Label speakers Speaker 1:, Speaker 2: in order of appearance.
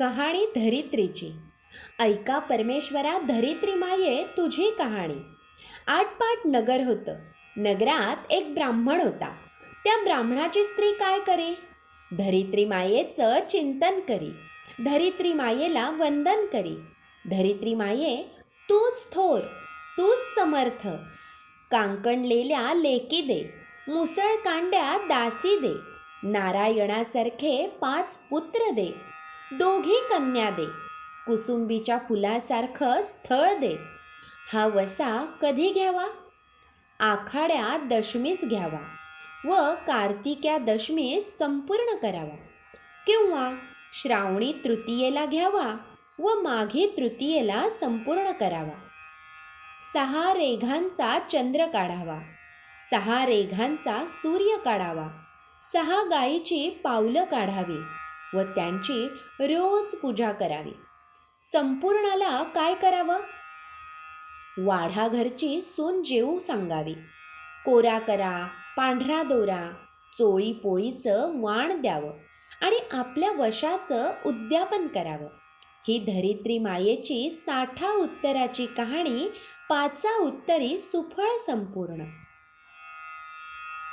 Speaker 1: कहाणी धरित्रीची. ऐका परमेश्वरा धरित्री माये तुझी कहाणी. आटपाट नगर होतं. नगरात एक ब्राह्मण होता. त्या ब्राह्मणाची स्त्री काय करे? धरित्री मायेचं चिंतन करी. धरित्री मायेला वंदन करी. धरित्री माये तूच थोर तूच समर्थ. कांकणलेल्या लेकी दे. मुसळ कांड्या दासी दे. नारायणासारखे पाच पुत्र दे. दोघी कन्या दे. कुसुंबीच्या फुलासारखं स्थळ दे. हा वसा कधी घ्यावा? आखाड्या दशमीस घ्यावा व कार्तिक्या दशमीस संपूर्ण करावा. किंवा श्रावणी तृतीयेला घ्यावा व माघी तृतीयेला संपूर्ण करावा. सहा रेघांचा चंद्र काढावा. सहा रेघांचा सूर्य काढावा. सहा गायीची पावलं काढावी. व त्यांची रोज पूजा करावी. संपूर्णाला काय करावं? वाढा घरची सून जेवू सांगावी. कोरा करा पांढरा दोरा चोळी पोळीचं वाण द्यावं आणि आपल्या वशाचं उद्यापन करावं. ही धरित्री मायेची साठा उत्तराची कहाणी पाचा उत्तरी सुफळ संपूर्ण.